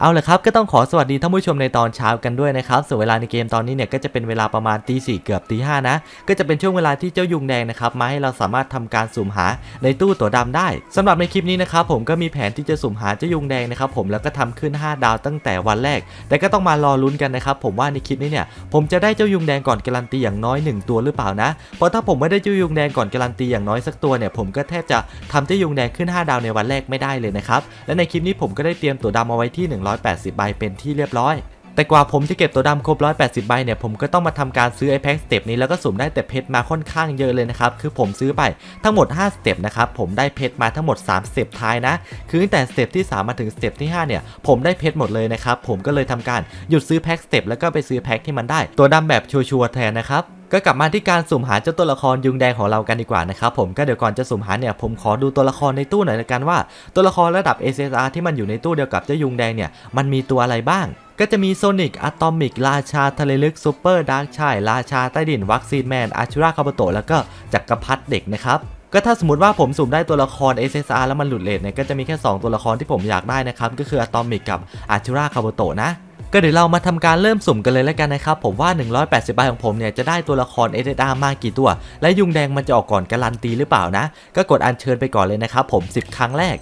เอาละครับก็ต้องขอสวัสดีท่านผู้ชมในตอนเช้ากันด้วยนะครับส่วนเวลาในเกมตอนนี้เนี่ยก็จะเป็นเวลาประมาณตีสี่เกือบตีห้านะก็จะเป็นช่วงเวลาที่เจ้ายุงแดงนะครับมาให้เราสามารถทำการสุ่มหาในตู้ตัวดำได้สำหรับในคลิปนี้นะครับผมก็มีแผนที่จะสุ่มหาเจ้ายุงแดงนะครับผมแล้วก็ทำขึ้น 5 ดาวตั้งแต่วันแรก แต่ก็ต้องมารอลุ้นกันนะครับผมว่าในคลิปนี้เนี่ยผมจะได้เจ้ายุงแดงก่อนการันตีอย่างน้อย 1 ตัวหรือเปล่านะเพราะถ้าผมไม่ได้เจ้ายุงแดงก่อนการันตีอย่างน้อยสักตัวเนี่ยผมก็แทบจะทำเจ้ายุงแดงขึ้น 5 ดาวในวันแรกไม่ได้เลยนะครับและในคลิปนี้ผมก็ได้เตรียมตัวดำเอาไว้ที่180 ใบเป็นที่เรียบร้อย แต่กว่าผมจะเก็บตัวดำครบ 180 ใบเนี่ยผมก็ต้องมาทำการซื้อไอแพ็กสเต็ปนี้แล้วก็สุ่มได้แต่เพชรมาค่อนข้างเยอะเลยนะครับ คือผมซื้อไปทั้งหมด 5 สเต็ปนะครับ ผมได้เพชรมาทั้งหมด 3 สเต็ปท้ายนะ คือตั้งแต่สเต็ปที่ 3 มาถึงสเต็ปที่ 5 เนี่ย ผมได้เพชรหมดเลยนะครับ ผมก็เลยทำการหยุดซื้อแพ็กสเต็ปแล้วก็ไปซื้อแพ็กที่มันได้ ตัวดำแบบชัวร์ๆแทนนะครับ ก็กลับมาที่การสุ่มหาเจ้าตัวละครยุงแดงของเรากันดีกว่านะครับผมก็เดี๋ยวก่อนจะสุ่มหาเนี่ยผมขอดูตัวละครในตู้หน่อยละกันว่า ตัวละครระดับ SSR ที่มันอยู่ในตู้เดียวกับเจ้ายุงแดงเนี่ยมันมีตัวอะไรบ้างก็จะมีโซนิกอะตอมิก ราชาทะเลลึกซูเปอร์ดาร์กชาย ราชาใต้ดิน วัคซีนแมนอาชูราคาบโตแล้วก็จักรพรรดิเด็กนะครับก็ถ้าสมมติว่าผมสุ่มได้ตัวละคร SSR แล้วมันหลุดเลทเนี่ยก็จะมีแค่ 2 ตัวละครที่ผมอยากได้นะครับ ก็คืออะตอมิกกับอาชูราคาบโตนะ ก็เดี๋ยวเรามาทำการเริ่มสุ่มกันเลยแล้วกันนะครับ ผมว่า 180ใบของผมเนี่ยจะได้ตัวละคร SSR มากกี่ตัว และยุงแดงมันจะออกก่อนการันตีหรือเปล่านะ ก็กดอัญเชิญไปก่อนเลยนะครับผม 10 ครั้งแรก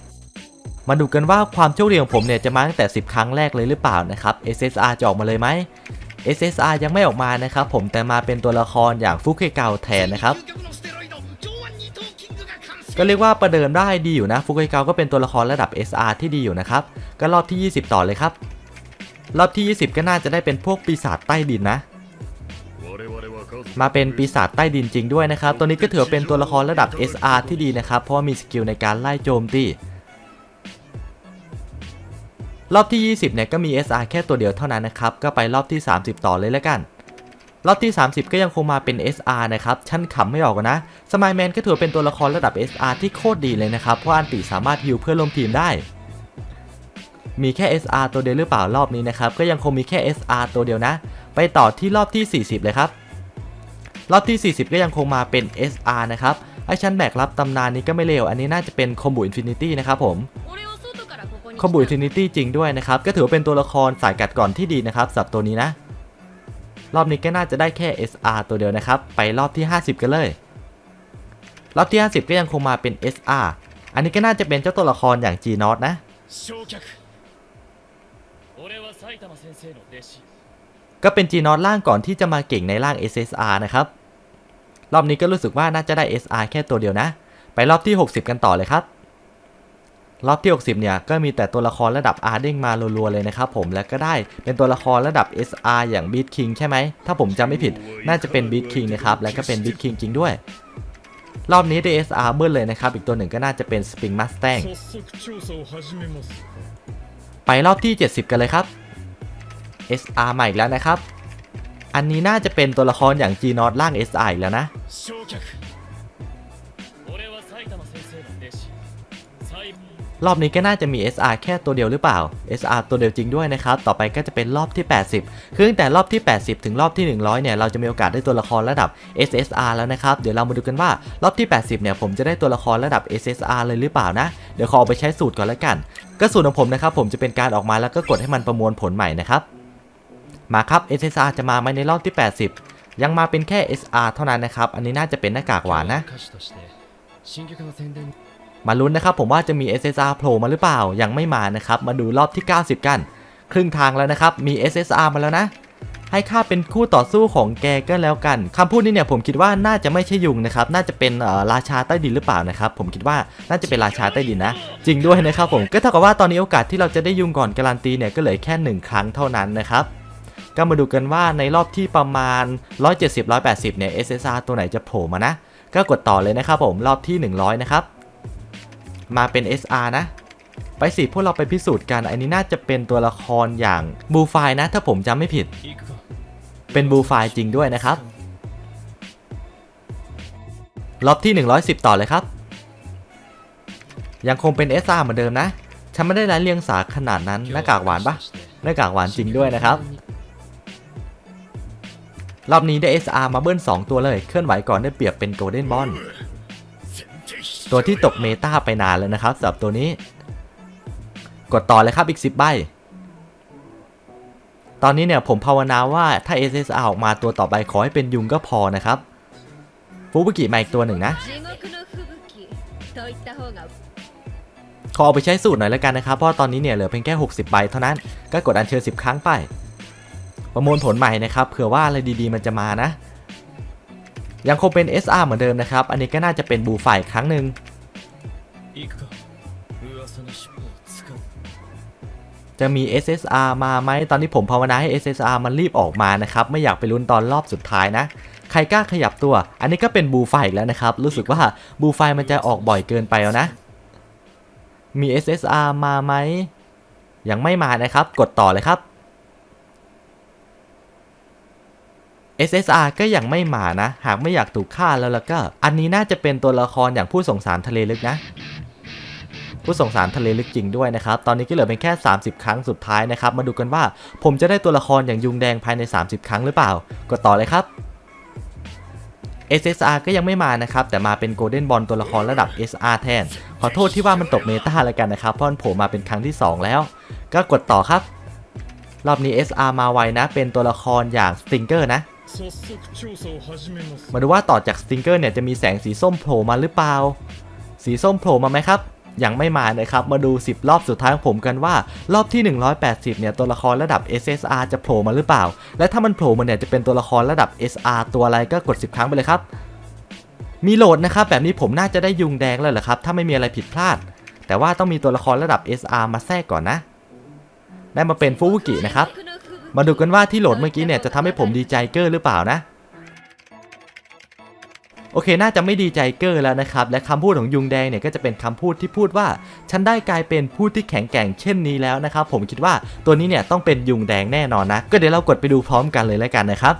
มาดูกันว่าความโชคดีของผมเนี่ยจะมาตั้งแต่ 10 ครั้งแรกเลยหรือเปล่านะครับ SSR จะออกมาเลยไหม SSR ยังไม่ออกมานะครับผมแต่มาเป็นตัวละครอย่างฟุกเคเกาแทนนะครับก็เรียกว่าประเดิมได้ดีอยู่นะฟุกเคเกาก็เป็นตัวละครระดับ SR ที่ดีอยู่นะครับก็รอบที่ 20 ต่อเลยครับ รอบที่ 20 ก็น่าจะได้เป็นพวกปีศาจใต้ดินนะ มาเป็นปีศาจใต้ดินจริงด้วยนะครับ ตัวนี้ก็ถือเป็นตัวละครระดับ SR ที่ดีนะครับ เพราะว่ามีสกิลในการไล่โจมตี รอบที่ 20 เนี่ยก็มี SR แค่ตัวเดียวเท่านั้นนะครับ ก็ไปรอบที่ 30 ต่อเลยแล้วกันรอบที่ 30 ก็ยังคงมาเป็น SR นะครับ ชั้นขำไม่ออกนะ สมายแมนก็ถือเป็นตัวละครระดับ SR ที่โคตรดีเลยนะครับ เพราะอันติสามารถฮิวเพื่อนร่วมทีมได้ มีแค่ SR ตัวเดียวหรือเปล่ารอบนี้นะครับก็ยังคงมีแค่ SR ตัวเดียวนะ ไปต่อที่รอบที่ 40 เลยครับ รอบที่ 40 ก็ยังคงมาเป็น SR นะครับไอชั้นแบกรับตำนานนี้ก็ไม่เลวอันนี้น่าจะเป็นคอมบูอินฟินิตี้นะครับผมคอมบูอินฟินิตี้จริงด้วยนะครับ ก็ถือว่าเป็นตัวละครสายกัดก่อนที่ดีนะครับสำหรับตัวนี้นะ รอบนี้ก็น่าจะได้แค่ SR ตัวเดียวนะครับ ไปรอบที่ 50 กันเลย รอบที่ 50 ก็ยังคงมาเป็น SR อันนี้ก็น่าจะเป็นเจ้าตัวละครอย่าง G n o t นะ ก็เป็นจีนอตล่างก่อนที่จะมาเก่งในล่าง SSR นะครับ รอบนี้ก็รู้สึกว่าน่าจะได้ SR แค่ตัวเดียวนะ ไปรอบที่ 60 กันต่อเลยครับ รอบที่ 60 เนี่ย ก็มีแต่ตัวละครระดับ R เด้งมารัวๆเลยนะครับผม แล้วก็ได้เป็นตัวละครระดับ SR อย่าง Beat King ใช่ไหม ถ้าผมจำไม่ผิด น่าจะเป็น Beat King นะครับ และก็เป็น Beat King จริงด้วยรอบนี้ได้ SR เบิ้ลเลยนะครับ อีกตัวหนึ่งก็น่าจะเป็น Spring Mustang ไปรอบที่ 70 กันเลยครับ SR ใหม่อีกแล้วนะครับ อันนี้น่าจะเป็นตัวละครอย่างจีนอตร่าง SR แล้วนะ รอบนี้ก็น่าจะมี SR แค่ตัวเดียวหรือเปล่า SR ตัวเดียวจริงด้วยนะครับ ต่อไปก็จะเป็นรอบที่ 80 คือตั้งแต่รอบที่ 80 ถึงรอบที่ 100 เนี่ย เราจะมีโอกาสได้ตัวละครระดับ SSR แล้วนะครับ เดี๋ยวเรามาดูกันว่ารอบที่ 80 เนี่ย ผมจะได้ตัวละครระดับ SSR เลยหรือเปล่านะ เดี๋ยวขอเอาไปใช้สูตรก่อนแล้วกัน ก็สูตรของผมนะครับ ผมจะเป็นการออกมาแล้วก็กดให้มันประมวลผลใหม่นะครับ มาครับ SSR จะมาไหมในรอบที่ 80 ยังมาเป็นแค่ SR เท่านั้นนะครับ อันนี้น่าจะเป็นหน้ากากหวานนะ มาลุ้นนะครับผมว่าจะมี SSR โผล่มาหรือเปล่า ยังไม่มานะครับ มาดูรอบที่ 90 กัน ครึ่งทางแล้วนะครับ มี SSR มาแล้วนะ ให้ข้าเป็นคู่ต่อสู้ของแกก็แล้วกัน คำพูดนี้เนี่ยผมคิดว่าน่าจะไม่ใช่ยุงนะครับ น่าจะเป็นราชาใต้ดินหรือเปล่านะครับ ผมคิดว่าน่าจะเป็นราชาใต้ดินนะ จริงด้วยนะครับผม ก็เท่ากับว่าตอนนี้โอกาสที่เราจะได้ยุงก่อนการันตีเนี่ยก็เหลือแค่ 1 ครั้งเท่านั้นนะครับ ก็มาดูกันว่าในรอบที่ประมาณ 170-180 เนี่ย SSR ตัวไหนจะโผล่มานะ ก็กดต่อเลยนะครับผมรอบที่ 100 นะครับ มาเป็น SR นะ ไปสิพวกเราไปพิสูจน์กัน อันนี้น่าจะเป็นตัวละครอย่างบูไฟนะ ถ้าผมจำไม่ผิด เป็นบูไฟจริงด้วยนะครับ รอบที่ 110 ต่อเลยครับ ยังคงเป็น SR เหมือนเดิมนะฉันไม่ได้ร้ายเรียงสาขนาดนั้นหน้ากากหวานปะหน้ากากหวานจริงด้วยนะครับ รอบนี้ได้ SR มาเบิ้ล2 ตัวเลย เคลื่อนไหวก่อนได้เปรียบเป็นโกลเด้นบอลตัวที่ตกเมตาไปนานแล้วนะครับสำหรับตัวนี้ กดต่อเลยครับอีก 10 ใบ ตอนนี้เนี่ยผมภาวนาว่าถ้า SSR ออกมาตัวต่อไปขอให้เป็นยุงก็พอนะครับฟูบุกิมาอีกตัวหนึ่งนะ ขอเอาไปใช้สูตรหน่อยแล้วกันนะครับ เพราะตอนนี้เนี่ยเหลือเพียงแค่ 60 ใบเท่านั้น ก็กดอันเชิญ 10 ครั้งไป ประมวลผลใหม่นะครับเผื่อว่าอะไรดีๆมันจะมานะ ยังคงเป็น SR เหมือนเดิมนะครับ อันนี้ก็น่าจะเป็นบูไฟครั้งหนึ่งจะมี SSR มาไหมตอนนี้ผมภาวนาให้ SSR มันรีบออกมานะครับ ไม่อยากไปลุ้นตอนรอบสุดท้ายนะ ใครกล้าขยับตัว อันนี้ก็เป็นบูไฟแล้วนะครับ รู้สึกว่าบูไฟมันจะออกบ่อยเกินไปแล้วนะ มี SSR มาไหมยังไม่มานะครับ กดต่อเลยครับ SSR ก็ยังไม่มานะ หากไม่อยากถูกฆ่าแล้วล่ะก็ อันนี้น่าจะเป็นตัวละครอย่างผู้สงสารทะเลลึกนะ ผู้สงสารทะเลลึกจริงด้วยนะครับ ตอนนี้ก็เหลือเป็นแค่ 30 ครั้งสุดท้ายนะครับ มาดูกันว่าผมจะได้ตัวละครอย่างยุงแดงภายใน 30 ครั้งหรือเปล่า ก็ต่อเลยครับ SSR ก็ยังไม่มานะครับ แต่มาเป็นโกลเด้นบอลตัวละครระดับ SR แทน ขอโทษที่ว่ามันตกเมตาแล้วกันนะครับ เพราะมันโผล่มาเป็นครั้งที่ 2 แล้ว ก็กดต่อครับ รอบนี้ SR มาไวนะ เป็นตัวละครอย่างสติงเกอร์นะ มาดูว่าต่อจากสติงเกอร์เนี่ยจะมีแสงสีส้มโผล่มาหรือเปล่า สีส้มโผล่มาไหมครับ ยังไม่มานะครับ มาดู 10 รอบสุดท้ายของผมกันว่า รอบที่ 180 เนี่ยตัวละครระดับ SSR จะโผล่มาหรือเปล่า และถ้ามันโผล่มาเนี่ยจะเป็นตัวละครระดับ SR ตัวอะไรก็กด 10 ครั้งไปเลยครับ มีโหลดนะครับ แบบนี้ผมน่าจะได้ยุงแดงแล้วเหรอครับ ถ้าไม่มีอะไรผิดพลาด แต่ว่าต้องมีตัวละครระดับ SR มาแทรกก่อนนะ ได้มาเป็นฟูบุกินะครับ มาดูกันว่าที่โหลดเมื่อกี้เนี่ยจะทำให้ผมดีใจเกอร์หรือเปล่านะ โอเค น่าจะไม่ดีใจเกอร์แล้วนะครับ และคำพูดของยุงแดงเนี่ยก็จะเป็นคำพูดที่พูดว่า ฉันได้กลายเป็นผู้ที่แข็งแกร่งเช่นนี้แล้วนะครับ ผมคิดว่าตัวนี้เนี่ยต้องเป็นยุงแดงแน่นอนนะ ก็เดี๋ยวเรากดไปดูพร้อมกันเลยแล้วกันนะครับ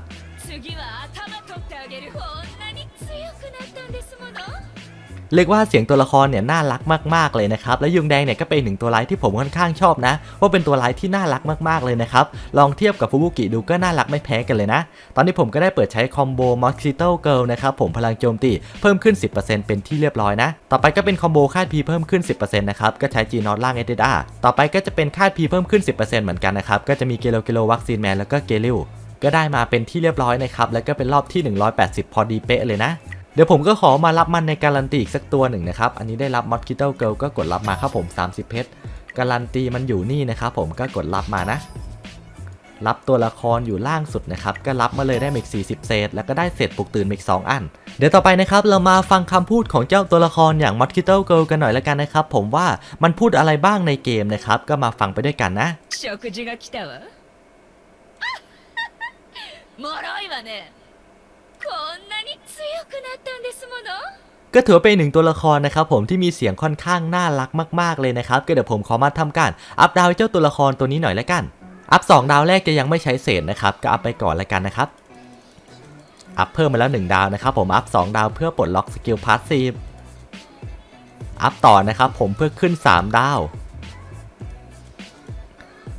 เรียกว่าเสียงตัวละครเนี่ยน่ารักมากๆเลยนะครับและยุงแดงเนี่ยก็เป็นหนึ่งตัวร้ายที่ผมค่อนข้างชอบนะว่าเป็นตัวร้ายที่น่ารักมากๆเลยนะครับลองเทียบกับฟูบุกิดูก็น่ารักไม่แพ้กันเลยนะ ตอนนี้ผมก็ได้เปิดใช้คอมโบมอสซิโตเกิลนะครับผมพลังโจมตีเพิ่มขึ้น 10%เป็นที่เรียบร้อยนะ ต่อไปก็เป็นคอมโบคาดพีเพิ่มขึ้น 10%นะครับก็ใช้จีนอตล่างเอเดดาต่อไปก็จะเป็นคาดพีเพิ่มขึ้น 10%เหมือนกันนะครับก็จะมีเกโลเกโลวัคซีนแมนแล้วก็เกลิวก็ได้มาเป็นที่เรียบร้อยนะครับแล้วก็เป็นรอบที่ 180 พอดีเป๊ะเลยนะ เดี๋ยวผมก็ขอมารับมันในการันตีอีกสักตัวหนึ่งนะครับ อันนี้ได้รับมอสคิเต l เกิลก็กดรับมาครับผม 30 เพชร การันตีมันอยู่นี่นะครับผมก็กดรับมานะ รับตัวละครอยู่ล่างสุดนะครับ ก็รับมาเลยได้มาอีก 40 เศษ แล้วก็ได้เศษปลุกตื่นมาอีก 2 อัน เดี๋ยวต่อไปนะครับ เรามาฟังคำพูดของเจ้าตัวละครอย่างมอสคิเต l เกิลกันหน่อยละกันนะครับ ผมว่ามันพูดอะไรบ้างในเกมนะครับ ก็มาฟังไปด้วยกันนะ 食事が来たわもろいわね ก็ถือเป็นหนึ่งตัวละครนะครับผมที่มีเสียงค่อนข้างน่ารักมาก ๆเลยนะครับก็เดี๋ยวผมขอมาทำการอัพดาวให้เจ้าตัวละครตัวนี้หน่อยละกัน อัพ2ดาวแรกจะยังไม่ใช้เศษนะครับก็อัพไปก่อนละกันนะครับ อัพเพิ่มมาแล้ว 1 ดาวนะครับผมอัพ2ดาวเพื่อปลดล็อกสกิลพาสซีฟอัพต่อนะครับผมเพื่อขึ้น 3 ดาว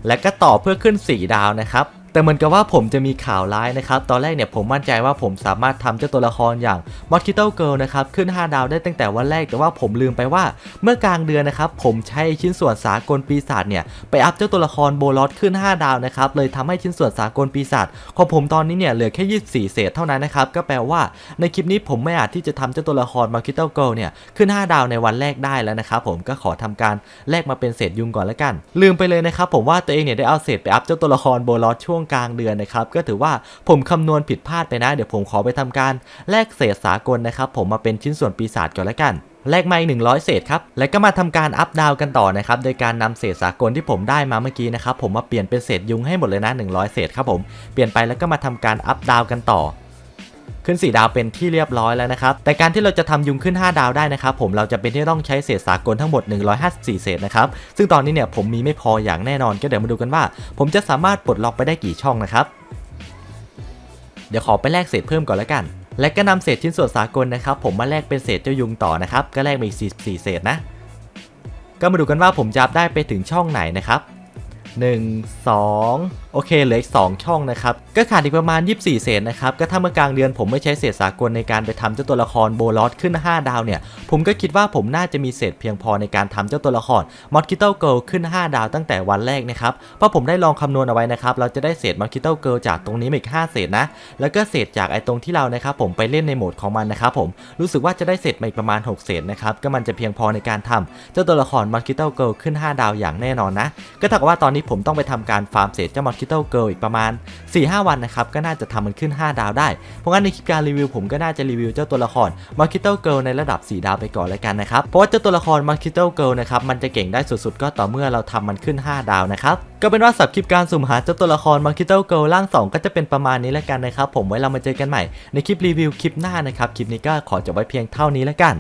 และก็ต่อเพื่อขึ้น 4 ดาวนะครับ แต่เหมือนกับว่าผมจะมีข่าวร้ายนะครับ ตอนแรกเนี่ยผมมั่นใจว่าผมสามารถทำเจ้าตัวละครอย่าง m o s q u i t o Girl นะครับ ขึ้น 5 ดาวได้ตั้งแต่วันแรก แต่ว่าผมลืมไปว่าเมื่อกลางเดือนนะครับ ผมใช้ชิ้นส่วนสากลปีศาจเนี่ย ไปอัพเจ้าตัวละครโบลอสขึ้น 5 ดาวนะครับ เลยทำให้ชิ้นส่วนสากลปีศาจของผมตอนนี้เนี่ยเหลือแค่ 24 เศษเท่านั้นนะครับ ก็แปลว่าในคลิปนี้ผมไม่อาจที่จะทำเจ้าตัวละคร m o s q u i t o Girl เนี่ยขึ้น 5 ดาวในวันแรกได้แล้วนะครับผมก็ขอทำการแลกมาเป็นเศษยุงก่อนละกัน ลืมไปเลยนะครับผมว่าตัวเองเนี่ยได้เอาเศษไปอัพเจ้าตัวละครโบลอสช่วงกลางเดือนนะครับก็ถือว่าผมคำนวณผิดพลาดไปนะ เดี๋ยวผมขอไปทำการแลกเศษสากลนะครับ ผมมาเป็นชิ้นส่วนปีศาจก่อนละกันแลกมาอีก100 เศษครับ แล้วก็มาทำการอัพดาวกันต่อนะครับ โดยการนำเศษสากลที่ผมได้มาเมื่อกี้นะครับ ผมมาเปลี่ยนเป็นเศษยุงให้หมดเลยนะ 100 เศษครับผม เปลี่ยนไปแล้วก็มาทำการอัพดาวกันต่อ ขึ้น 4 ดาวเป็นที่เรียบร้อยแล้วนะครับ แต่การที่เราจะทำยุงขึ้น 5 ดาวได้นะครับ ผมเราจะเป็นที่ต้องใช้เศษสากลทั้งหมด 154 เศษนะครับ ซึ่งตอนนี้เนี่ยผมมีไม่พออย่างแน่นอนก็เดี๋ยวมาดูกันว่า ผมจะสามารถปลดล็อกไปได้กี่ช่องนะครับ เดี๋ยวขอไปแลกเศษเพิ่มก่อนแล้วกัน และก็นำเศษชิ้นส่วนสากลนะครับ ผมมาแลกเป็นเศษเจ้ายุงต่อนะครับ ก็แลกมาอีก44 เศษนะ ก็มาดูกันว่าผมจะได้ไปถึงช่องไหนนะครับ 1 2 โอเคเหลืออีก 2 ช่องนะครับ ก็ขาดอีกประมาณ 24 เศษนะครับ ก็ถ้าเมื่อกลางเดือนผมไม่ใช้เศษสากลในการไปทำเจ้าตัวละครโบลอสขึ้น 5 ดาวเนี่ย ผมก็คิดว่าผมน่าจะมีเศษเพียงพอในการทำเจ้าตัวละครมอ s คิเต l เกิลขึ้น 5 ดาวตั้งแต่วันแรกนะครับเพราะผมได้ลองคำนวณเอาไว้นะครับเราจะได้เศษมอ s คิเต l เกิลจากตรงนี้มาอีก5เศษนะแล้วก็เศษจากไอ้ตรงที่เรานะครับผมไปเล่นในโหมดของมันนะครับผมรู้สึกว่าจะได้เศษมาอีกประมาณ 6 เศษนะครับก็มันจะเพียงพอในการทำเจ้าตัวละครมอ s คิเต l เกิลขึ้น 5 ดาวอย่างแน่นอนนะก็เท่ากับว่าตอนนี้ผมต้องไปทำการฟาร์มเศษเจ้ามอ s คิเต l เกิลอีกประมาณ 4-5 วันนะครับ ก็น่าจะทำมันขึ้น 5 ดาวได้ เพราะงั้นในคลิปการรีวิวผมก็น่าจะรีวิวเจ้าตัวละครมอ s คิเต l เกิลในระดับ 4 ดาวไปก่อนแล้วกันนะครับ เพราะว่าเจ้าตัวละครมอ s คิเต l เกิลนะครับ มันจะเก่งได้สุดๆ ก็ต่อเมื่อเราทำมันขึ้น 5 ดาวนะครับ ก็เป็นว่าสับคลิปการสุ่มหาเจ้าตัวละครมอ s คิเต l เกิลร่าง 2 ก็จะเป็นประมาณนี้แล้วกันนะครับ ผมไว้เรามาเจอกันใหม่ในคลิปรีวิวคลิปหน้านะครับ คลิปนี้ก็ขอจบไว้เพียงเท่านี้แล้วกัน